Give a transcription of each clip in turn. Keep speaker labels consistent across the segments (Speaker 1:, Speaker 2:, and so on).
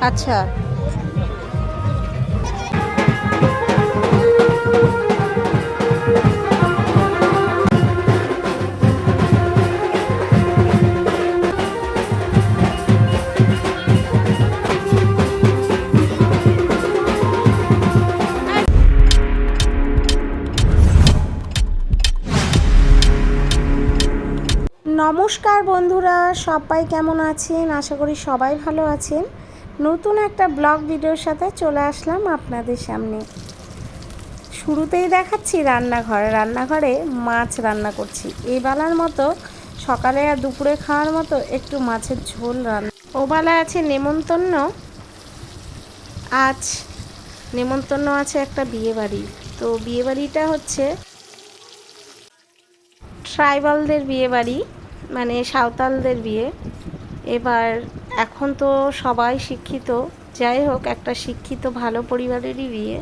Speaker 1: আচ্ছা। নমস্কার বন্ধুরা সবাই কেমন আছেন? আশা করি সবাই ভালো আছেন। নতুন একটা ব্লগ ভিডিওর সাথে চলে আসলাম আপনাদের সামনে। শুরুতেই দেখাচ্ছি রান্নাঘর। রান্নাঘরে মাছ রান্না করছি। এই বেলার মতো সকালে আর দুপুরে খাওয়ার মতো একটু মাছের ঝোল রান্না। ও বেলায় আছে নেমন্তন্ন। আজ নেমন্তন্ন আছে একটা বিয়ে বাড়ি তো বিয়ে বাড়িটা হচ্ছে ট্রাইবালদের বিয়ে বাড়ি মানে সাঁওতালদের বিয়ে। এবার এখন তো সবাই শিক্ষিত। যাই হোক, একটা শিক্ষিত, ভালো পরিবারেরই বিয়ে।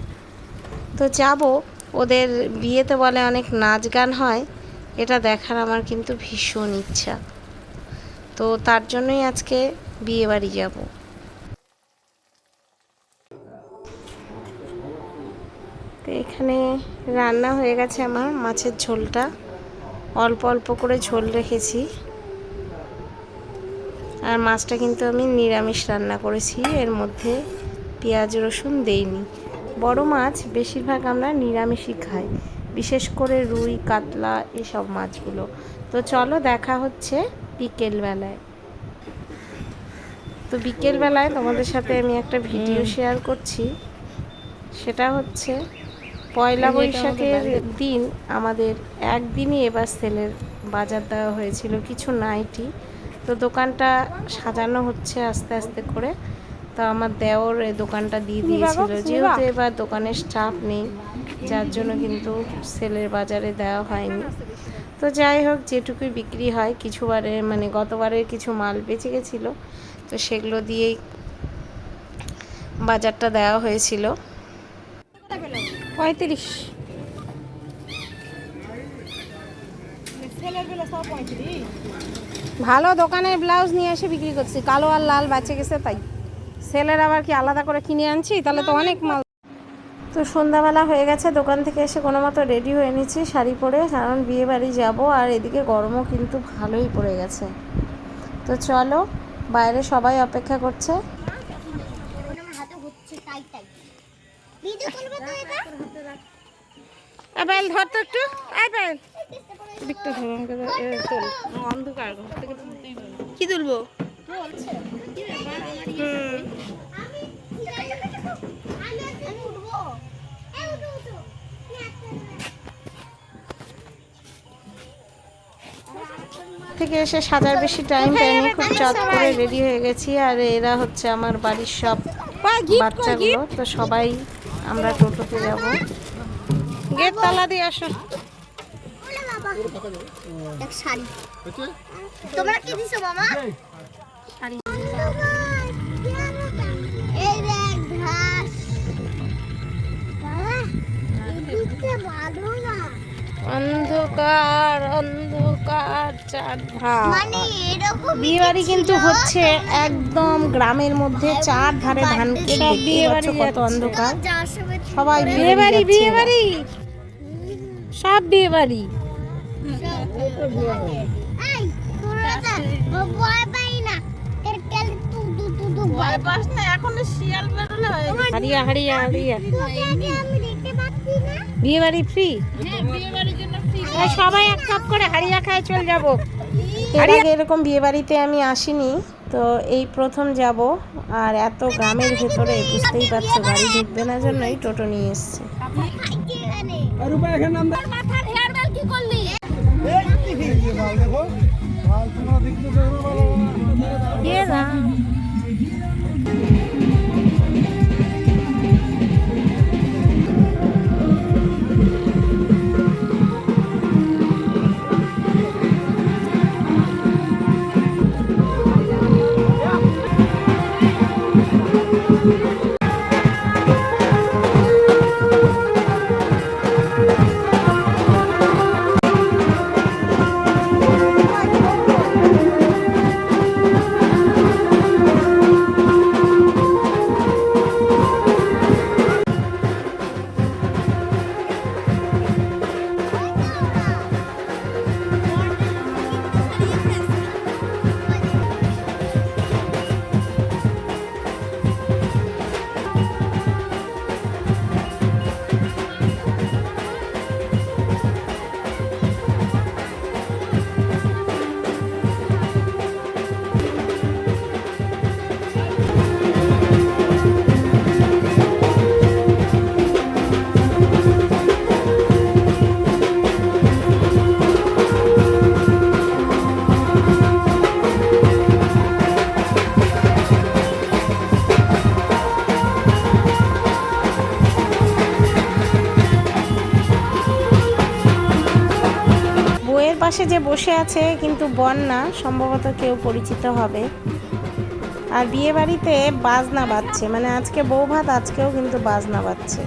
Speaker 1: তো যাব। ওদের বিয়েতে বলে অনেক নাচ গান হয়। এটা দেখার আমার কিন্তু ভীষণ ইচ্ছা। তো তার জন্যই আজকে বিয়ে বাড়ি যাব। তো এখানে রান্না হয়ে গেছে আমার মাছের ঝোলটা। অল্প অল্প করে ঝোল রেখেছি। আর মাছটা কিন্তু আমি নিরামিষ রান্না করেছি। এর মধ্যে পেঁয়াজ রসুন দেইনি। বড় মাছ বেশিরভাগ আমরা নিরামিষই খাই। বিশেষ করে রুই কাতলা এসব মাছগুলো। তো চলো দেখা হচ্ছে বিকেলবেলায়। তো বিকেলবেলায় তোমাদের সাথে আমি একটা ভিডিও শেয়ার করছি। সেটা হচ্ছে পয়লা বৈশাখের দিন আমাদের একদিনই এবার সেলের বাজার দেওয়া হয়েছিল কিছু নাইটি। তো দোকানটা সাজানো হচ্ছে আস্তে আস্তে করে। তো আমার দেওর এই দোকানটা দিয়ে দিয়েছিল। যেহেতু এবার দোকানের স্টাফ নেই যার জন্য কিন্তু সেলের বাজারে দেওয়া হয়নি। তো যাই হোক যেটুকুই বিক্রি হয় কিছুবারে মানে গতবারের কিছু মাল বেঁচে গেছিল তো সেগুলো দিয়েই বাজারটা দেওয়া হয়েছিল। পঁয়ত্রিশ? ভালো দোকানের ব্লাউজ নিয়ে এসে বিক্রি করছি। কালো আর লাল বাঁচে গেছে তাই। সেলের আবার কি আলাদা করে কিনে আনছি? তাহলে তো অনেক মাল। তো সন্ধ্যাবেলা হয়ে গেছে, দোকান থেকে এসে কোনো মতো রেডি হয়ে নিচ্ছি শাড়ি পরে, কারণ বিয়ে বাড়ি যাব, আর এদিকে গরমও কিন্তু ভালোই পড়ে গেছে। তো চলো, বাইরে সবাই অপেক্ষা করছে। একটু। দিকটা ধরো আমাকে তোল। অন্ধকার ঘর থেকে তুলতেই কি তুলবো? থেকে এসে সাজার বেশি টাইম পাইনি খুব চট করে রেডি হয়ে গেছি। আর এরা হচ্ছে আমার বাড়ির সব বাচ্চাগুলো। তো সবাই আমরা টোটোতে যাব। গেট তালা দিয়ে আসো।
Speaker 2: শাড়ি। তোমরা কি দিছো মামা?
Speaker 1: শাড়ি।
Speaker 2: এই দেখ ঘাস বাবা, এদিকটা ভালো না।
Speaker 1: অন্ধকার অন্ধকার চারধার
Speaker 2: মানে
Speaker 1: বিয়ে বাড়ি কিন্তু হচ্ছে একদম গ্রামের মধ্যে চার ধারে ধান বিয়ে বাড়ি কত অন্ধকার। সবাই বিয়ে বাড়ি বিয়ে বাড়ি সব বিয়ে বাড়ি হারিয়া হারিয়া হারিয়া।
Speaker 2: আমি দেখতে পাচ্ছি না
Speaker 1: বিয়ে বাড়ি ফ্রি সবাই এক কাপ করে হারিয়া খায় চল যাব। এর আগে এরকম বিয়ে বাড়িতে আমি আসিনি তো এই প্রথম যাব আর এত গ্রামের ভেতরে বুঝতেই পারছ গাড়ি ঢুকবে না জন্যই টোটো নিয়ে এসছে। দিয়ে না পাশে যে বসে আছে কিন্তু বন না সম্ভবত কেউ পরিচিত হবে। আর বিয়ে বাড়িতে বাজনা বাজছে। মানে আজকে বউ ভাত আজকেও কিন্তু বাজনা বাজছে।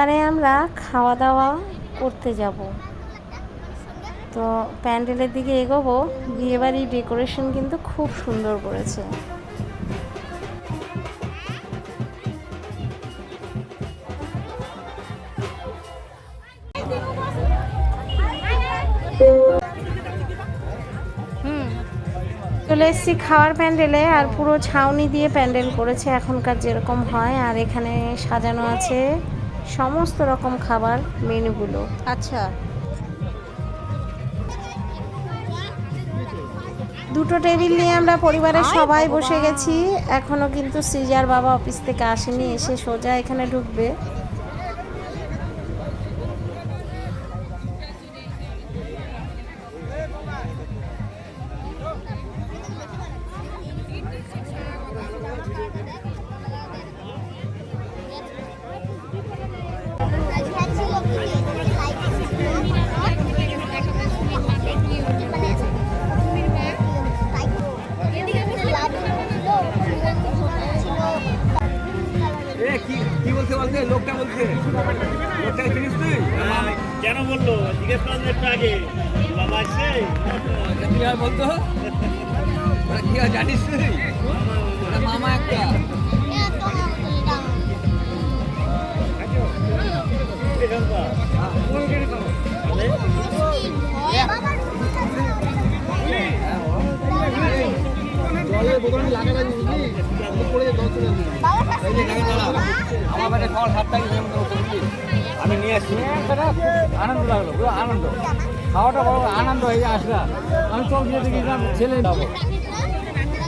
Speaker 1: এইবারে আমরা খাওয়া দাওয়া করতে যাব। তো প্যান্ডেলের দিকে এগোবো বিয়েবাড়ির ডেকোরেশন কিন্তু খুব সুন্দর করেছে। চলে এসেছি খাওয়ার প্যান্ডেলে, আর পুরো ছাউনি দিয়ে প্যান্ডেল করেছে এখনকার যেরকম হয়, আর এখানে সাজানো আছে সমস্ত রকম খাবার মেনুগুলো।
Speaker 3: আচ্ছা।
Speaker 1: দুটো টেবিল নিয়ে আমরা পরিবারের সবাই বসে গেছি। এখনও কিন্তু সিজার বাবা অফিস থেকে আসেনি এসে সোজা এখানে ঢুকবে।
Speaker 4: কেন বলল? জিজ্ঞেস করলাম একটু আগে। বাবা আসছে
Speaker 5: কি আর বলতো? ওরা কি আর জানিস তুই? মামা একটা।
Speaker 4: এখানকার
Speaker 5: আমি নিয়ে। আসছি।
Speaker 6: আনন্দ লাগল, পুরো আনন্দ। খাওয়াটা বড় আনন্দ হয়ে আসলা। আমি দেখেছিলাম ছেলে যাব।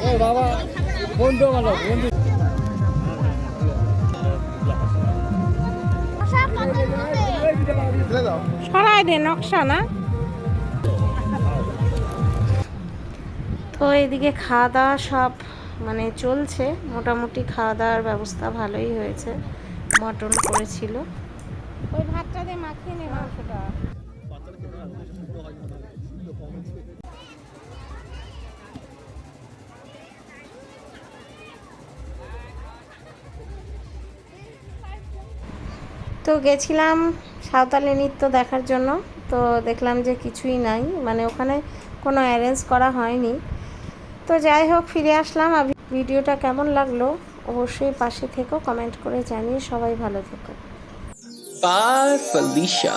Speaker 6: ও বাবা, বন্ধু ভালো বন্ধু।
Speaker 1: সরাই দে নকশা, না? তো এদিকে খাওয়া দাওয়া সব মানে চলছে। মোটামুটি খাওয়া দাওয়ার ব্যবস্থা ভালোই হয়েছে। মটন করেছিল। ওই ভাতটা দিয়ে মাখিয়ে নে মাংসটা। তো গেছিলাম সাঁওতালি নৃত্য দেখার জন্য। তো দেখলাম যে কিছুই নাই। মানে ওখানে কোনো অ্যারেঞ্জ করা হয়নি। তো যাই হোক ফিরে আসলাম ভিডিওটা কেমন লাগল অবশ্যই পাশে থেকো কমেন্ট করে জানিয়ে সবাই ভালো থেকো
Speaker 7: Bye, Felicia.